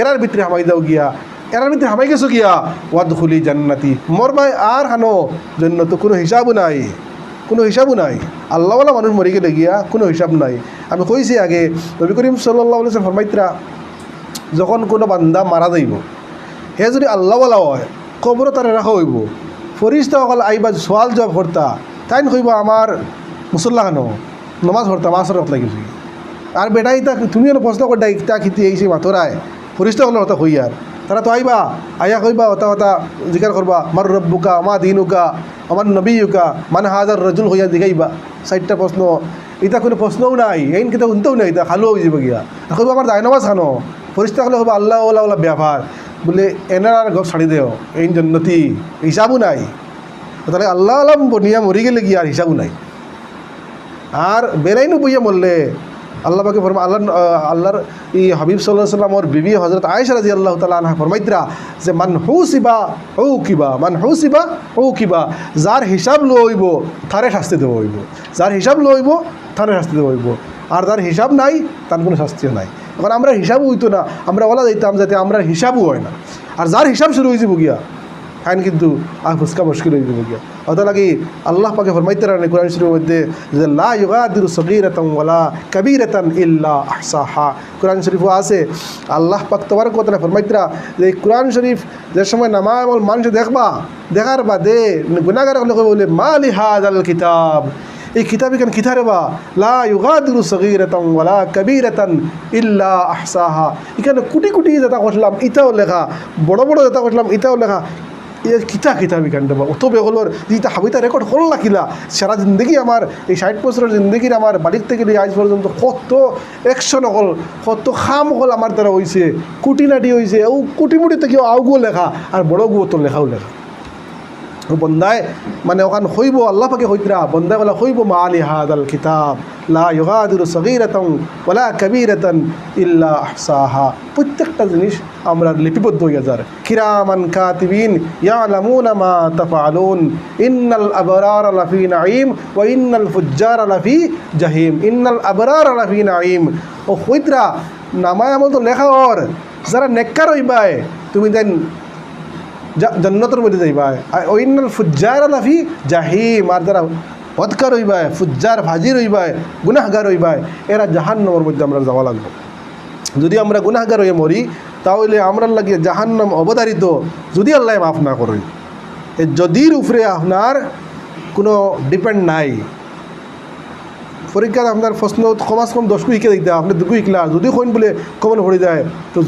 Error ভিতরে হামাই দাও গিয়া। এরার ভিতরে হামাই গেছো গিয়া। ওয়াদ খুলি জান্নাতি। মোর ভাই আর হানো জন্য তো কোনো হিসাবও নাই। কোনো হিসাবও নাই। আল্লাহওয়ালা মানুষ মরি গেলে গিয়া কোনো হিসাব নাই। আমি কইছি আগে, নবী করিম সাল্লাহ ফরমাইত্রা, যখন কোনো বান্দা মারা যাইব, হে যদি আল্লাহওয়ালা হয় কবর তারে রাখা হইব। ফরিস্তা অকল আইবা সোয়াল জবাব করতা তাই কইব আমার মুসল্লা খানো নমাজ হরতা মাসর লাগিছে। আর বেটাই তা তুমি এনে প্রশ্ন করতা ইটা খিতি আইছে মাতরায় ফরিস্তা হল হতা হইয়ার তারা তো আইবা, আয়া কইবা হতা হতা জিকার করবা, মার রব্বুকা, মা দিনুকা, আমার নবীকা মানে হাজার রজুল হইয়া দিগাইবা চারটা প্রশ্ন। এটা কোনো প্রশ্নও নাই, এইন কিন্তু শুনতেও নাই এটা খালো হয়ে যাব গিয়া। কইবা, আমার দায়নমাজ খানো। ফরিস্তা হলে হবা আল্লাহ ওলা ওলা ব্যবহার। বলে এনার গপ ছাড়ি দেও এই জন্নতি, হিসাবও নাই। তাহলে আল্লাহ আলাম বনিয়া মরি গেলে গিয়া আর হিসাবও নাই। আর বেলাইনু বইয়া মরলে আল্লাহ পাকে ফরমা আল্লাহ আল্লাহর ই হাবিব সাল্লাহ সাল্লাম ওর বিবি হজরত আয়েশা রাজি আল্লাহ তালা আনহা ফরমাইত্রা যে, মান হু সিবা হৌ কিবা মান হু সিবা হৌ কিবা যার হিসাব লইব, তারে শাস্তি দেব হইব। যার হিসাব লইব, তারে শাস্তি দেব হইব। আর যার হিসাব নাই, তার কোনো শাস্তিও নাই। এখন আমরা হিসাবও হইতো না, আমরা ওলা দিতাম যাতে আমরা হিসাবও হয় না। আর যার হিসাব শুরু হয়েছে গিয়া খান কিন্তু আর ফুসকা মুশকিল হয়ে যাবে গিয়া। অত লাগি আল্লাহ পাকে ফরমাইতে রানে কোরআন শরীফের মধ্যে যে, লা ইউগাদিরু সগীরাতান ওয়ালা কাবীরাতান ইল্লা আহসাহা। কোরআন শরীফও আছে। আল্লাহ পাক তোমার কথা ফরমাইতরা যে কোরআন শরীফ যে সময় নামাজ মানুষ দেখবা, দেখার বাদে হলে বলে, মালি হাজাল কিতাব। এই কিতাব এখানে কিতারে বা লা ইউগাদিরু সগীরাতান ওয়ালা কাবীরাতান ইল্লা আহসাহা। এখানে কোটি কোটি যেটা করলাম ইতাও লেখা। বড় বড় যেটা করলাম ইতাও লেখা। এর কিতা কিতাব এখান দেবা অত বেগলর যেটা হাবিতা রেকর্ড হল কিলা। সারা জিন্দগি আমার, এই ষাট বছরের জিন্দগির আমার বাড়ির থেকে আজ পর্যন্ত কত অ্যাকশন হল, কত খাম হল আমার দ্বারা হয়েছে কুটিনাটি হয়েছে ও কুটিমুটি থেকে আউগো লেখা, আর বড় গুও তো লেখাও লেখা। বন্দায় মানে ওখান হইব, আল্লাহ পাকে হইতরা বন্দায় বলা হইব, মা আলি হাদাল কিতাব। লা ইউগাদিরু সগীরাতান ওয়ালা কাবীরাতান ইল্লা আহসাহা। প্রত্যেকটা জিনিস আমরা লিপিবদ্ধ হইয়া যার। কিরামান কাতিবিন ইয়ালামুনা মা তাফআলুন। ইন্নাল আবরার লাফি নাঈম ওয়া ইন্নাল ফুজ্জার লাফি জাহিম। ইন্নাল আবরার লাফি নাঈম। ও হইতরা নামায় আমল তো লেখা ওর। যারা নেককার হইবায়, তুমি দেন জন্নতের মধ্যে যাইবা আর ওইনাল ফুজ্জার লাফি জাহিম। আর যারা হৎকার হইবায়, ফুজ্জার ভাজির হইবায়, গুনাহগার হইবায়, এরা জাহান্নমের মধ্যে আমরা যাওয়া লাগবো। যদি আমরা গুনাহগার হয়ে মরি, তাহলে আমরা লাগিয়ে জাহান্নাম অবতারিত যদি আল্লাহ মাফ না করেন। এই যদির উপরে আপনার কোনো ডিপেন্ড নাই। পরীক্ষাত আপনার প্রশ্ন কমাস কম দশ ইকে দিতে আপনি দুকু ইকলা যদি কইন বলে কমন পড়ে যায় তো